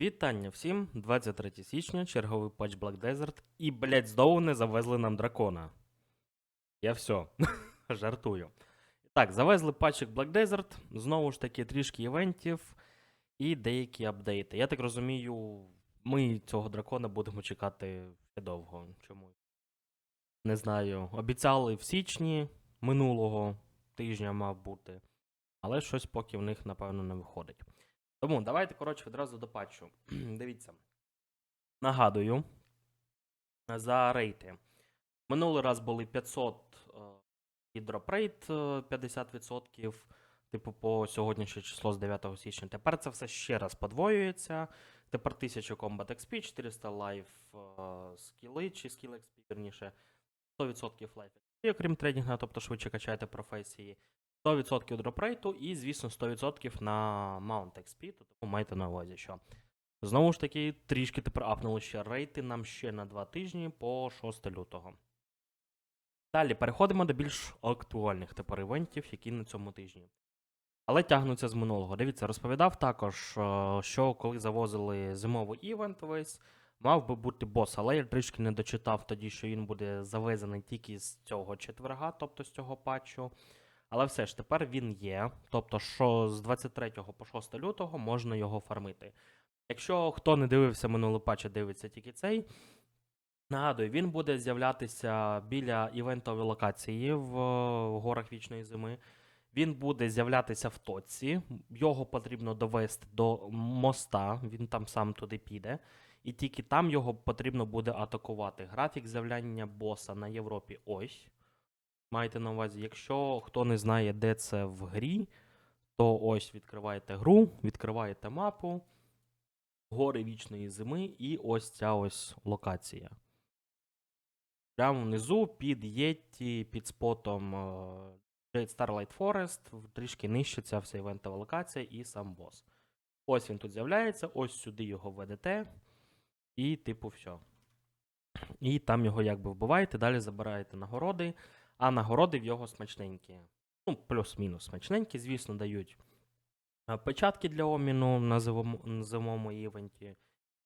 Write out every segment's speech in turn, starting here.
Вітання всім! 23 січня, черговий патч Black Desert. І, блять, знову не завезли нам дракона. Я все. Жартую. Так, завезли патчик Black Desert. Знову ж таки, трішки івентів і деякі апдейти. Я так розумію, ми цього дракона будемо чекати ще довго. Чому? Не знаю. Обіцяли в січні минулого тижня мав бути. Але щось поки в них, напевно, не виходить. Тому давайте, коротше, відразу до патчу. Дивіться. Нагадую. За рейти. Минулий раз були 500 е, і дропрейт е, 50%, типу, по сьогоднішнє число з 9 січня. Тепер це все ще раз подвоюється. Тепер 1000 Combat XP, 400 лайф е, скіли, чи скіл XP, вірніше, 100% лайф XP, окрім трейдинга, тобто швидше качаєте професії. 100% дропрейту і, звісно, 100% на Mount XP, то тому майте на увазі, що. Знову ж таки, трішки тепер апнули ще рейти нам ще на 2 тижні по 6 лютого. Далі переходимо до більш актуальних тепер івентів, які на цьому тижні. Але тягнуться з минулого. Дивіться, розповідав також, е, що коли завозили зимовий івент весь, мав би бути бос, але я трішки не дочитав тоді, що він буде завезений тільки з цього четверга, тобто з цього патчу. Але все ж тепер він є. Тобто, що з 23 по 6 лютого можна його фармити. Якщо хто не дивився минулий патч, дивиться тільки цей. Нагадую, він буде з'являтися біля івентової локації в е, горах вічної зими. Він буде з'являтися в точці. Його потрібно довести до моста, він там сам туди піде. І тільки там його потрібно буде атакувати. Графік з'являння боса на Європі ось. Маєте на увазі, якщо хто не знає, де це в грі, то ось відкриваєте гру, відкриваєте мапу, гори вічної зими, і ось ця ось локація. Прямо внизу під Єтті, під спотом е, Jade Starlight Forest, трішки нижче ця вся івентова локація і сам бос. Ось він тут з'являється, ось сюди його ведете, і типу все. І там його якби вбиваєте, далі забираєте нагороди, а нагороди в його смачненькі. Ну, плюс-мінус смачненькі, звісно, дають печатки для обміну на зимовому івенті.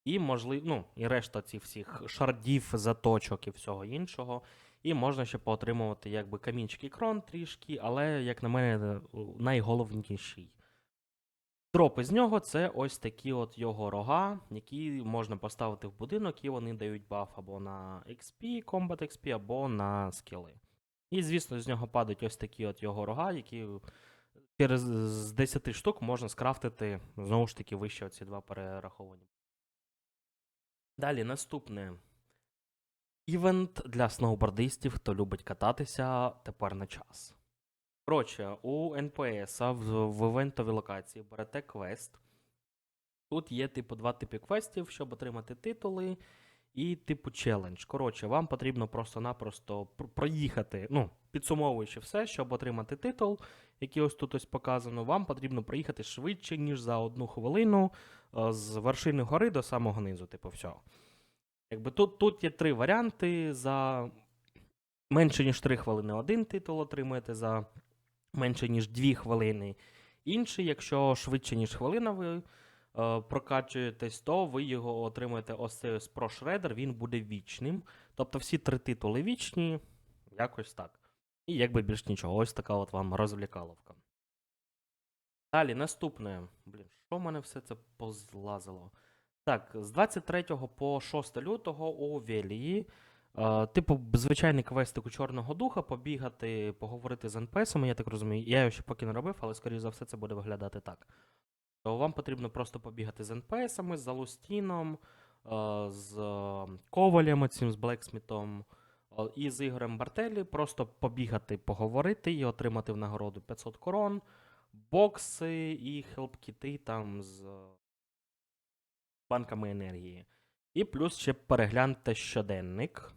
І можливо, ну, і решта цих всіх шардів, заточок і всього іншого. І можна ще поотримувати якби камінчики крон трішки, але, як на мене, найголовніший. Дропи з нього це ось такі от його рога, які можна поставити в будинок, і вони дають баф або на XP, Combat XP, або на скіли. І, звісно, з нього падають ось такі от його рога, які через з 10 штук можна скрафтити знову ж таки вище оці два перераховані. Далі наступне. Івент для сноубордистів, хто любить кататися тепер на час. Коротше, у НПС в, в івентовій локації берете квест. Тут є, типу, два типи квестів, щоб отримати титули, і типу челендж. Коротше, вам потрібно просто-напросто проїхати, ну, підсумовуючи все, щоб отримати титул, який ось тут ось показано, вам потрібно проїхати швидше, ніж за одну хвилину е, з вершини гори до самого низу, типу, все. Якби тут, тут є три варіанти. За менше, ніж 3 хвилини один титул отримуєте, за менше, ніж 2 хвилини інший. Якщо швидше, ніж хвилина ви прокачуєтесь, то ви його отримуєте ось цей ось Pro Shredder, він буде вічним. Тобто всі три титули вічні, якось так. І якби більш нічого, ось така от вам розвлікаловка. Далі, наступне. Блін, що в мене все це позлазило? Так, з 23 по 6 лютого у Велії. Е, типу, звичайний квестик у Чорного Духа, побігати, поговорити з НПСами, я так розумію. Я його ще поки не робив, але скоріш за все це буде виглядати так. То вам потрібно просто побігати з НПСами, з Залустіном, е, з е, Ковалем, цим, з Блексмітом е, і з Ігорем Бартелі. Просто побігати, поговорити і отримати в нагороду 500 корон, бокси і хелп-кіти там з е, банками енергії. І плюс ще перегляньте щоденник.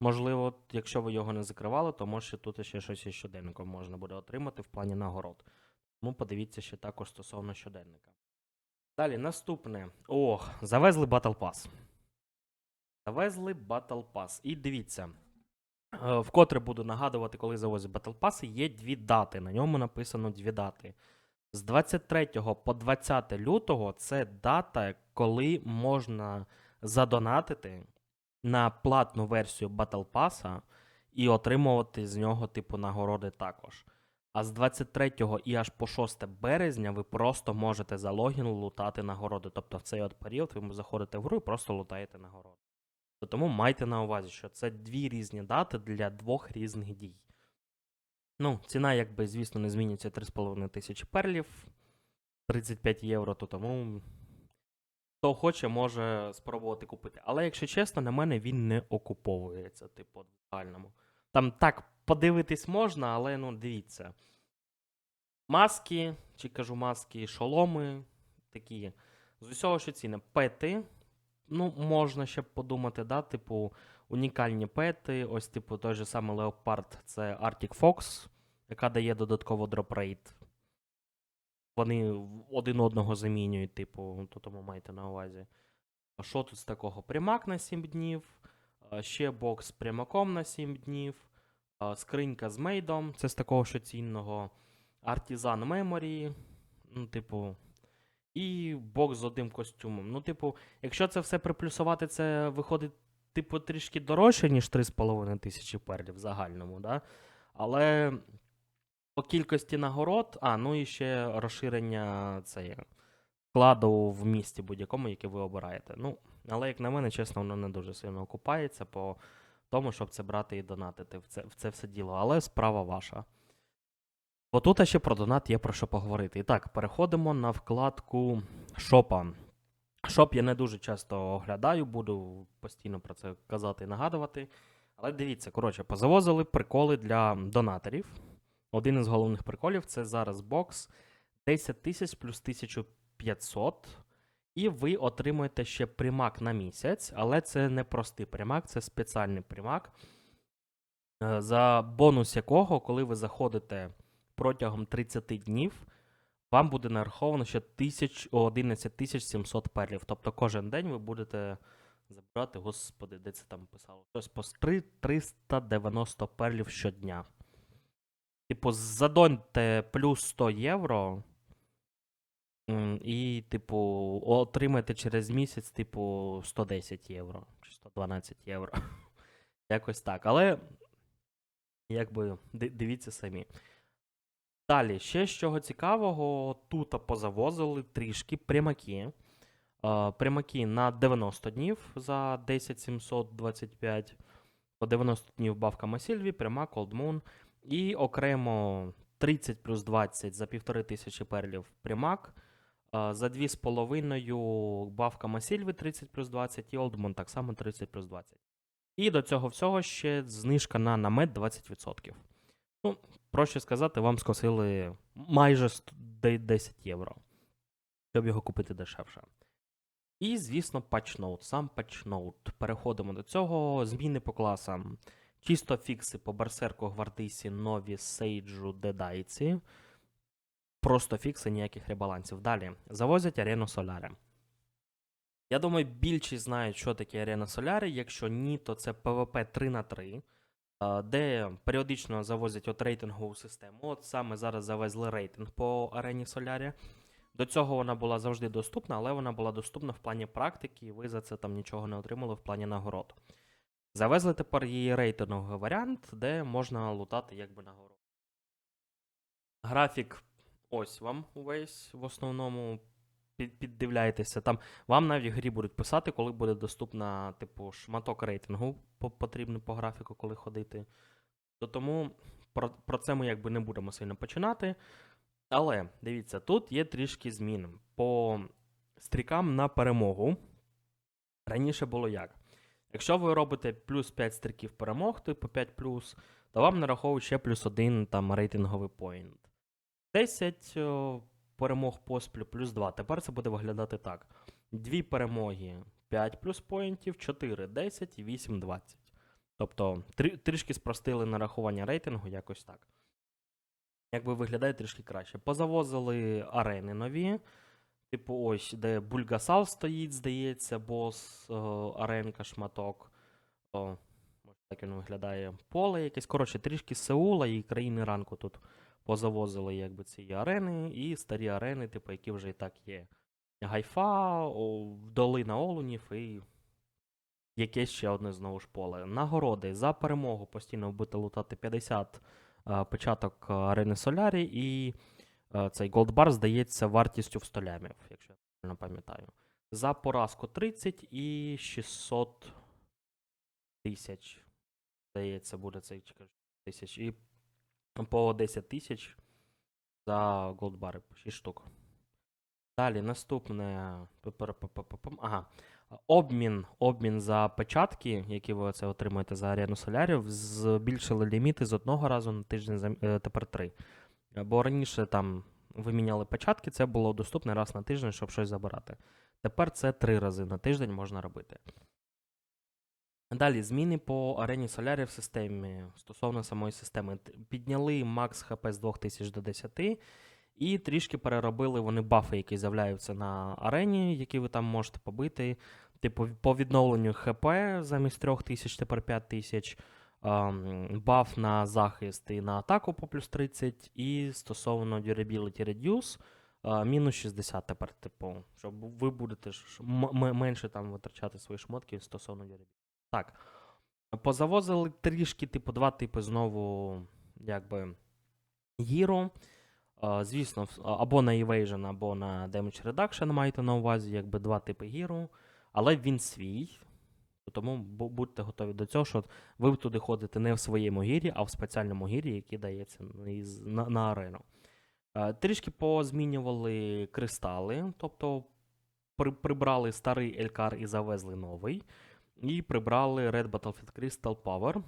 Можливо, якщо ви його не закривали, то може тут ще щось із щоденником можна буде отримати в плані нагород. Тому подивіться ще також стосовно щоденника. Далі, наступне. Ох, завезли Battle Pass. Завезли Battle Pass. І дивіться. е, Вкотре буду нагадувати, коли завозять Battle Pass, є дві дати. На ньому написано дві дати. З 23 по 20 лютого це дата, коли можна задонатити на платну версію Battle Pass і отримувати з нього, типу, нагороди також. А з 23 і аж по 6 березня ви просто можете за логін лутати нагороди. Тобто в цей от період ви заходите в гру і просто лутаєте нагороди. То Тому майте на увазі, що це дві різні дати для двох різних дій. Ну, ціна, якби, звісно, не змінюється 3,5 тисячі перлів, 35 євро, то тому хто хоче, може спробувати купити. Але, якщо чесно, на мене він не окуповується, типу, в загальному. Там так подивитись можна, але ну дивіться. Маски, чи кажу маски, шоломи такі. З усього, що ціни. Пети. Ну, можна ще подумати, да, типу, унікальні пети. Ось, типу, той же самий Leopard, це Arctic Fox, яка дає додатково дропрейт. Вони один одного замінюють, типу, то тому майте на увазі. А що тут з такого? Примак на 7 днів, ще бокс з примаком на 7 днів, скринька з мейдом, це з такого що цінного, Artisan Memory, ну, типу, і бокс з одним костюмом. Ну, типу, якщо це все приплюсувати, це виходить, типу, трішки дорожче, ніж 3,5 тисячі перлів в загальному, да? Але по кількості нагород, а, ну і ще розширення цієї складу в місті будь-якому, яке ви обираєте. Ну, але, як на мене, чесно, воно не дуже сильно окупається по тому, щоб це брати і донатити в це, в це все діло. Але справа ваша. Бо тут ще про донат є про що поговорити. І так, переходимо на вкладку шопа. Шоп я не дуже часто оглядаю, буду постійно про це казати і нагадувати. Але дивіться, коротше, позавозили приколи для донаторів. Один із головних приколів це зараз бокс 10 тисяч плюс 1500. І ви отримуєте ще примак на місяць, але це не простий примак, це спеціальний примак, е, за бонус якого, коли ви заходите протягом 30 днів, вам буде нараховано ще 11 700 перлів. Тобто кожен день ви будете забирати, господи, де це там писало? Щось по 390 перлів щодня. Типу, задоньте плюс 100 євро. І, типу, отримаєте через місяць, типу, 110 євро чи 112 євро. Якось так. Але, якби, ди- дивіться самі. Далі, ще з чого цікавого, тут позавозили трішки примаки. Е, Примаки на 90 днів за 10725. По 90 днів бавка Масільві, примак Old Moon. І окремо 30 плюс 20 за 1500 перлів примак. За 2,5 бавка Масільві 30 плюс 20 і Moon так само 30 плюс 20. І до цього всього ще знижка на намет 20%. Ну, проще сказати, вам скосили майже 10 євро, щоб його купити дешевше. І, звісно, патчноут, сам патчноут. Переходимо до цього. Зміни по класам. Чисто фікси по Берсерку, Гвардисі, Нові, Сейджу, Дедайці. Просто фікси, ніяких ребалансів. Далі. Завозять арену Соляри. Я думаю, більшість знають, що таке арена Соляри. Якщо ні, то це PvP 3 на 3 де періодично завозять от рейтингову систему. От саме зараз завезли рейтинг по арені Солярі. До цього вона була завжди доступна, але вона була доступна в плані практики, і ви за це там нічого не отримали в плані нагород. Завезли тепер її рейтинговий варіант, де можна лутати якби нагород. Графік ось вам увесь в основному. Під, піддивляйтеся. Там вам навіть грі будуть писати, коли буде доступна, типу, шматок рейтингу потрібно по графіку, коли ходити. То тому про, про це ми якби не будемо сильно починати. Але дивіться, тут є трішки змін. По стрікам на перемогу. Раніше було як? Якщо ви робите плюс 5 стріків перемог, типу 5 то вам нараховують ще плюс один там рейтинговий поінт. 10 перемог поспіль плюс 2. Тепер це буде виглядати так: дві перемоги 5 плюс поінтів, 4 10 і 8 20. Тобто трі- трішки спростили нарахування рейтингу, якось так. Якби виглядає трішки краще. Позавозили арени нові. Типу, ось, де Бульгасал стоїть, здається, бос, е, аренка, шматок. О, так він виглядає. Поле якесь. Коротше, трішки Сеула і країни ранку тут позавозили якби ці арени, і старі арени, типу, які вже і так є. Гайфа, долина Олунів і якесь ще одне знову ж поле. Нагороди за перемогу постійно будете лутати 50 е, початок е, арени Солярі, і е, цей голдбар здається вартістю в 100 лямів, якщо я правильно пам'ятаю. За поразку 30 і 600 тисяч. Здається, буде цей тисяч. І по 10 тисяч за голдбари, 6 штук. Далі наступне. Ага. Обмін, обмін за печатки, які ви це отримуєте за арену солярів, збільшили ліміти з одного разу на тиждень, е, тепер три. Бо раніше там ви міняли печатки, це було доступно раз на тиждень, щоб щось забирати. Тепер це три рази на тиждень можна робити. Далі зміни по арені солярів в системі стосовно самої системи. Підняли макс ХП з 2000 до 10, і трішки переробили вони бафи, які з'являються на арені, які ви там можете побити. Типу, по відновленню ХП замість 3000, тепер 5000. ем, Баф на захист і на атаку по плюс 30, і стосовно Durability Reduce, мінус 60 тепер, типу, щоб ви будете менше там витрачати свої шмотки стосовно Durability. Так. Позавозили трішки, типу, два типи знову, якби, гіро. Е, Звісно, або на Evasion, або на Damage Reduction маєте на увазі, якби два типи гіру, але він свій. Тому будьте готові до цього, що ви туди ходите не в своєму гірі, а в спеціальному гірі, який дається на, арену. Трішки позмінювали кристали, тобто при, прибрали старий Елькар і завезли новий. І прибрали Red Battlefield Crystal Power.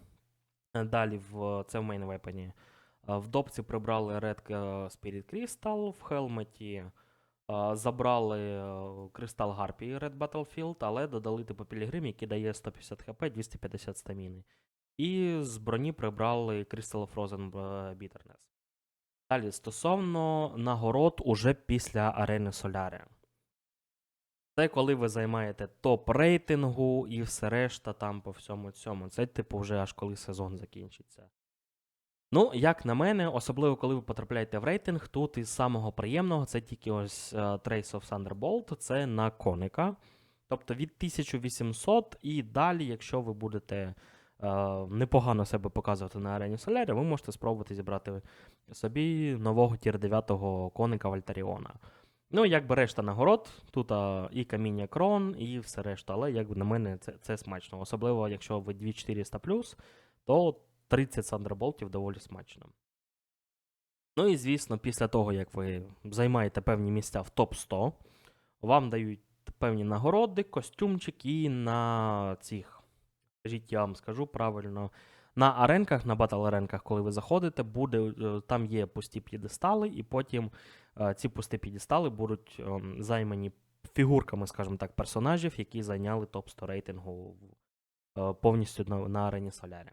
Е, Далі в це в мейн вепені. Е, В допці прибрали Red е, Spirit Crystal, в хелметі забрали Кристал Гарпії Red Battlefield, але додали типу Пілігрим, який дає 150 хп, 250 стаміни. І з броні прибрали Crystal Frozen Bitterness. Далі, стосовно нагород уже після арени Солярі. Це коли ви займаєте топ рейтингу і все решта там по всьому цьому. Це, типу, вже аж коли сезон закінчиться. Ну, як на мене, особливо коли ви потрапляєте в рейтинг, тут із самого приємного це тільки ось е, Trace of Thunderbolt, це на коника. Тобто від 1800 і далі, якщо ви будете е, непогано себе показувати на арені Солярі, ви можете спробувати зібрати собі нового тір 9 коника Вальтаріона. Ну, якби решта нагород, тут а, і каміння крон, і все решта, але як на мене це, це смачно. Особливо, якщо ви 2400 то 30 сандерболтів доволі смачно. Ну і звісно, після того, як ви займаєте певні місця в топ-100, вам дають певні нагороди, костюмчик і на цих, скажіть, я вам скажу правильно, на аренках, на батл аренках, коли ви заходите, буде, е, там є пусті п'єдестали, і потім е, ці пусті п'єдестали будуть ем, займані фігурками, скажімо так, персонажів, які зайняли топ-100 рейтингу е, повністю на, на арені Солярі.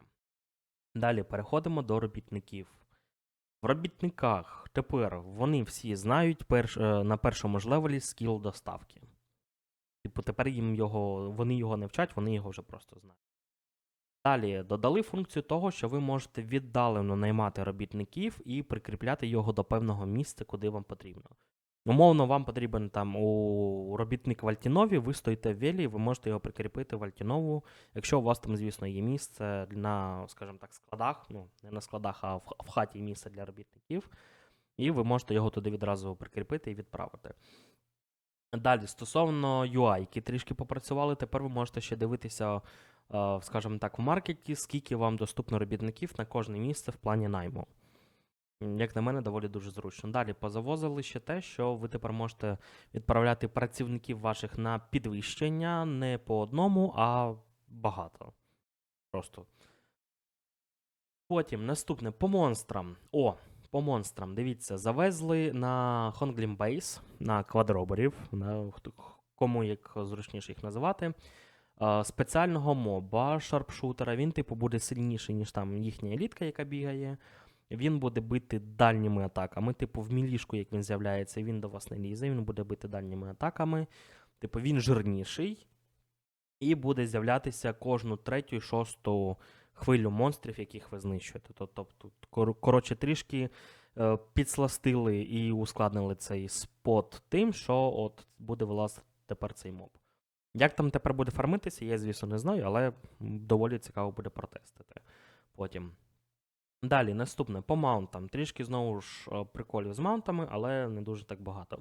Далі переходимо до робітників. В робітниках тепер вони всі знають перш, е, на першому ж левелі скіл доставки. Типу, тепер їм його, вони його не вчать, вони його вже просто знають. Далі додали функцію того, що ви можете віддалено наймати робітників і прикріпляти його до певного місця, куди вам потрібно. Умовно, вам потрібен там у робітник в Альтінові, ви стоїте в Велі, ви можете його прикріпити в Альтінову, якщо у вас там, звісно, є місце на, скажімо так, складах, ну, не на складах, а в, в хаті місце для робітників, і ви можете його туди відразу прикріпити і відправити. Далі, стосовно UI, які трішки попрацювали, тепер ви можете ще дивитися, скажімо так, в маркеті, скільки вам доступно робітників на кожне місце в плані найму. Як на мене, доволі дуже зручно. Далі позавозили ще те, що ви тепер можете відправляти працівників ваших на підвищення не по одному, а багато. Просто. Потім наступне по монстрам. О, по монстрам. Дивіться, завезли на Honglin Base, на квадроберів, на кому як зручніше їх називати. Спеціального моба, шарпшутера. Він, типу, буде сильніший, ніж там їхня елітка, яка бігає. Він буде бити дальніми атаками. Типу, в мілішку, як він з'являється, він до вас не лізе, він буде бити дальніми атаками. Типу, він жирніший. І буде з'являтися кожну третю і шосту хвилю монстрів, яких ви знищуєте. Тобто, коротше, трішки е, підсластили і ускладнили цей спот тим, що от буде вилазити тепер цей моб. Як там тепер буде фармитися, я, звісно, не знаю, але доволі цікаво буде протестити потім. Далі, наступне по маунтам. Трішки знову ж е, приколів з маунтами, але не дуже так багато.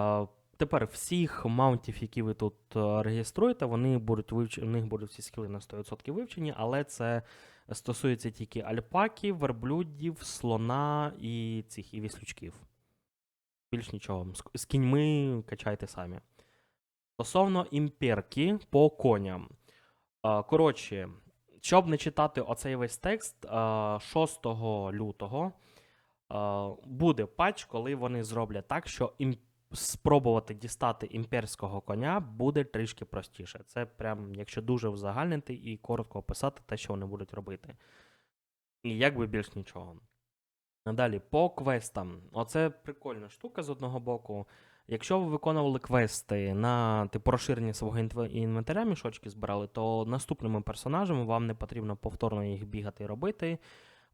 Е, Тепер всіх маунтів, які ви тут е, реєструєте, вони будуть вивч... у них будуть всі скіли на 100% вивчені, але це стосується тільки альпаків, верблюдів, слона і цих і віслючків. Більш нічого. З кіньми качайте самі. Стосовно імперки по коням. Коротше, щоб не читати оцей весь текст, е, 6 лютого буде патч, коли вони зроблять так, що спробувати дістати імперського коня буде трішки простіше. Це прям, якщо дуже узагальнити і коротко описати те, що вони будуть робити. І якби більш нічого. Далі, по квестам. Оце прикольна штука з одного боку. Якщо ви виконували квести на типу розширення свого інвентаря, мішочки збирали, то наступними персонажами вам не потрібно повторно їх бігати і робити.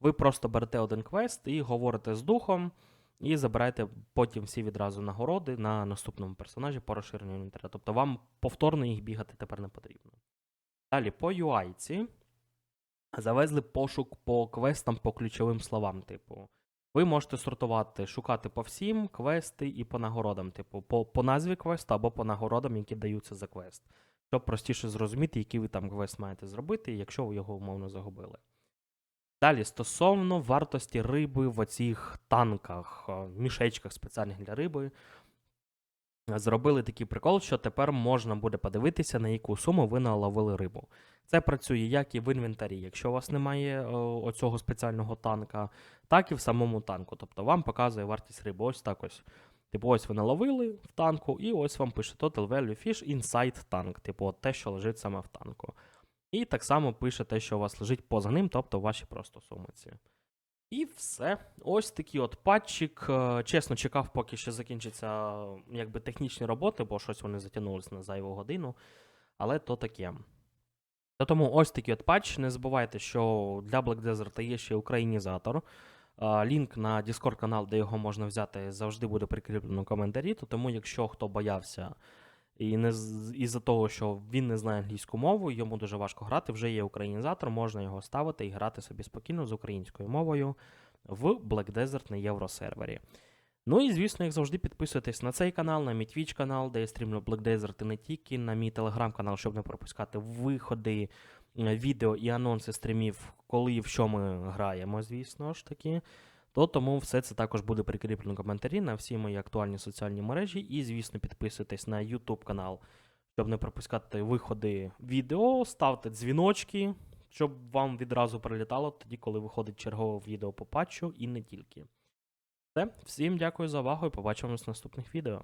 Ви просто берете один квест і говорите з духом, і забираєте потім всі відразу нагороди на наступному персонажі по розширенню інвентаря. Тобто вам повторно їх бігати тепер не потрібно. Далі, по UI-ці завезли пошук по квестам по ключовим словам, типу. Ви можете сортувати, шукати по всім квести і по нагородам, типу, по, по назві квесту або по нагородам, які даються за квест. Щоб простіше зрозуміти, який ви там квест маєте зробити, якщо ви його умовно загубили. Далі, стосовно вартості риби в оцих танках, е, мішечках спеціальних для риби, зробили такий прикол, що тепер можна буде подивитися, на яку суму ви наловили рибу. Це працює як і в інвентарі, якщо у вас немає о, оцього спеціального танка, так і в самому танку. Тобто вам показує вартість риби. Ось так ось. Типу, ось ви наловили в танку, і ось вам пише Total Value Fish Inside Tank, типу, от те, що лежить саме в танку. І так само пише те, що у вас лежить поза ним, тобто ваші просто сумиці. І все. Ось такий от патчик. Е, Чесно, чекав, поки ще закінчаться е, якби, технічні роботи, бо щось вони затягнулись на зайву годину. Але то таке. Та тому ось такий от патч. Не забувайте, що для Black Desert є ще українізатор. Лінк на Discord канал, де його можна взяти, завжди буде прикріплено в коментарі. То тому, якщо хто боявся і не із-за того, що він не знає англійську мову, йому дуже важко грати, вже є українізатор, можна його ставити і грати собі спокійно з українською мовою в Black Desert на євросервері. Ну і звісно, як завжди, підписуйтесь на цей канал, на мій Twitch канал, де я стрімлю Black Desert і не тільки, на мій телеграм-канал, щоб не пропускати виходи, е, відео і анонси стрімів, коли і в що ми граємо, звісно ж таки. То тому все це також буде прикріплено в коментарі на всі мої актуальні соціальні мережі. І, звісно, підписуйтесь на YouTube канал, щоб не пропускати виходи відео, ставте дзвіночки, щоб вам відразу прилітало тоді, коли виходить чергове відео по патчу, і не тільки. Всім дякую за увагу і побачимось в наступних відео.